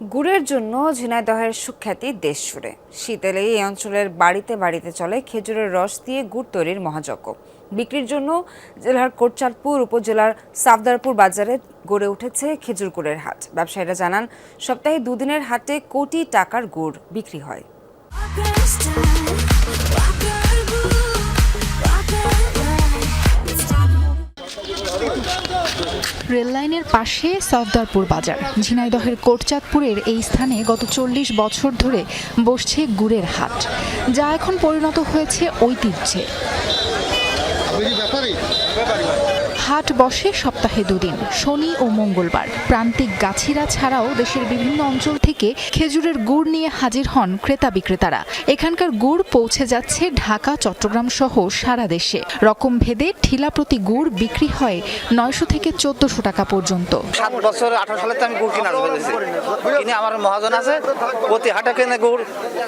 গুড়ের জন্য ঝিনাইদহের সুখ্যাতি দেশ জুড়ে শীতেলে এই অঞ্চলের বাড়িতে বাড়িতে চলে খেজুরের রস দিয়ে গুড় তৈরির মহাযজ্ঞ। বিক্রির জন্য জেলার কোটচাঁদপুর উপজেলার সাফদারপুর বাজারে গড়ে উঠেছে খেজুর গুড়ের হাট। ব্যবসায়ীরা জানান, সপ্তাহে দুদিনের হাটে কোটি টাকার গুড় বিক্রি হয়। রেললাইনের পাশে সফদারপুর বাজার। ঝিনাইদহের কোটচাঁদপুরের এই স্থানে গত চল্লিশ বছর ধরে বসছে গুড়ের হাট, যা এখন পরিণত হয়েছে ঐতিহ্যে। হাট বসে সপ্তাহে দুদিন, শনি ও মঙ্গলবার। প্রান্তিক গাছিরা ছাড়াও দেশের বিভিন্ন অঞ্চল থেকে খেজুরের গুড় নিয়ে হাজির হন ক্রেতা বিক্রেতারা। এখানকার গুড় পৌঁছে যাচ্ছে ঢাকা, চট্টগ্রাম সহ সারা দেশে। রকম ভেদে ঠিলা প্রতি গুড় বিক্রি হয় নয়শো থেকে চোদ্দশো টাকা পর্যন্ত। সাত বছর, আঠারো সালে আমি গুড় কিনা আমার মহাজন আছে, প্রতি হাটে গুড়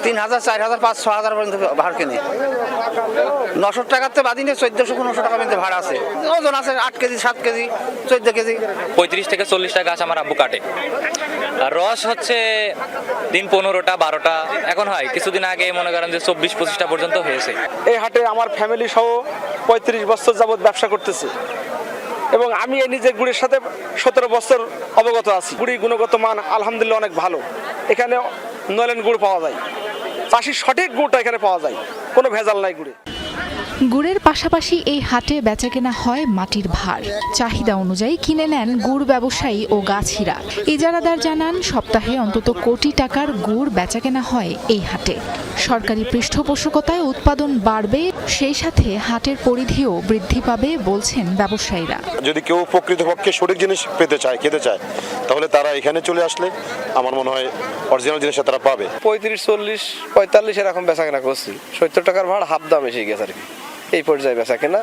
তিন হাজার, চার হাজার, পাঁচ ছ হাজার পর্যন্ত ভাড় কিনে। নশো টাকাতে বাদি নিয়ে চোদ্দশো পনেরোশো টাকা পর্যন্ত ভাড়া আছে। ওজন আছে আট কেজি সাত কেজি চোদ্দ কেজি। পঁয়ত্রিশ থেকে চল্লিশটা গাছ আমার আব্বু কাটে। আর রস হচ্ছে দিন পনেরোটা বারোটা। এখন হয় কিছুদিন আগে মনে করেন যে চব্বিশ পঁচিশটা পর্যন্ত হয়েছে। এই হাটে আমার ফ্যামিলি সহ পঁয়ত্রিশ বছর যাবৎ ব্যবসা করতেছি। এবং আমি এই নিজের গুড়ির সাথে সতেরো বছর অবগত আছি। গুড়ি গুণগত মান আলহামদুলিল্লাহ অনেক ভালো। এখানে নলেন গুড় পাওয়া যায়। চাষির সঠিক গুড়টা এখানে পাওয়া যায়। কোনো ভেজাল নাই গুড়ে। গুড়ের পাশাপাশি এই হাটে বেচাকেনা হয় মাটির ভার। চাহিদা অনুযায়ী কিনে নেন গুড় ব্যবসায়ী ও গাছিরা। ইজারাদার জানান সপ্তাহে অন্তত কোটি টাকার গুড় বেচাকেনা হয় এই হাটে। সরকারি পৃষ্ঠপোষকতায় উৎপাদন বাড়বে সেই সাথে হাটের পরিধিও বৃদ্ধি পাবে বলছেন ব্যবসায়ীরা। যদি কেউ প্রকৃতপক্ষে সঠিক জিনিস পেতে চায় খেতে চায় তাহলে তারা এখানে চলে আসলে আমার মনে হয় অরিজিনাল জিনিসটা তারা পাবে। পঁয়ত্রিশ চল্লিশ পঁয়তাল্লিশ এরকম বেচা কেনা করছি। সত্তর টাকার ভাড় হাফ দাম এসে গেছে আর কি। এই পর্যায়ে বেচা কেনা।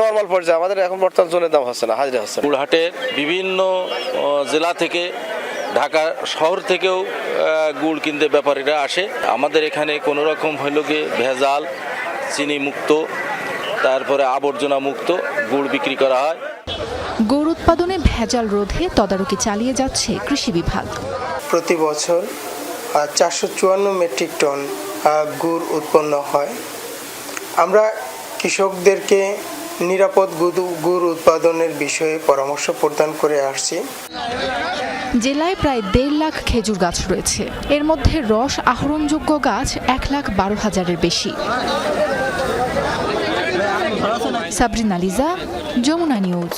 নর্মাল পর্যায়ে আমাদের এখন বর্তমান জনের দাম হচ্ছে না হাজিরা হচ্ছে গুড়হাটের বিভিন্ন জেলা থেকে ঢাকা শহর থেকেও গুড় কিনতে ব্যাপারীরা আসে। আমাদের এখানে কোনো রকম হইল গিয়ে ভেজাল চিনি মুক্ত তারপরে আবর্জনা মুক্ত গুড় বিক্রি করা হয়। গুড় উৎপাদনে ভেজাল রোধে তদারকি চালিয়ে যাচ্ছে কৃষি বিভাগ। প্রতি বছর চারশো চুয়ান্ন মেট্রিক টন গুড় উৎপন্ন হয়। আমরা কৃষকদেরকে নিরাপদ গুড় উৎপাদনের বিষয়ে পরামর্শ প্রদান করে আসছি। জেলায় প্রায় দেড় লাখ খেজুর গাছ রয়েছে। এর মধ্যে রস আহরণযোগ্য গাছ এক লাখ বারো হাজারের বেশি। সাবরিনা লিজা, যমুনা নিউজ।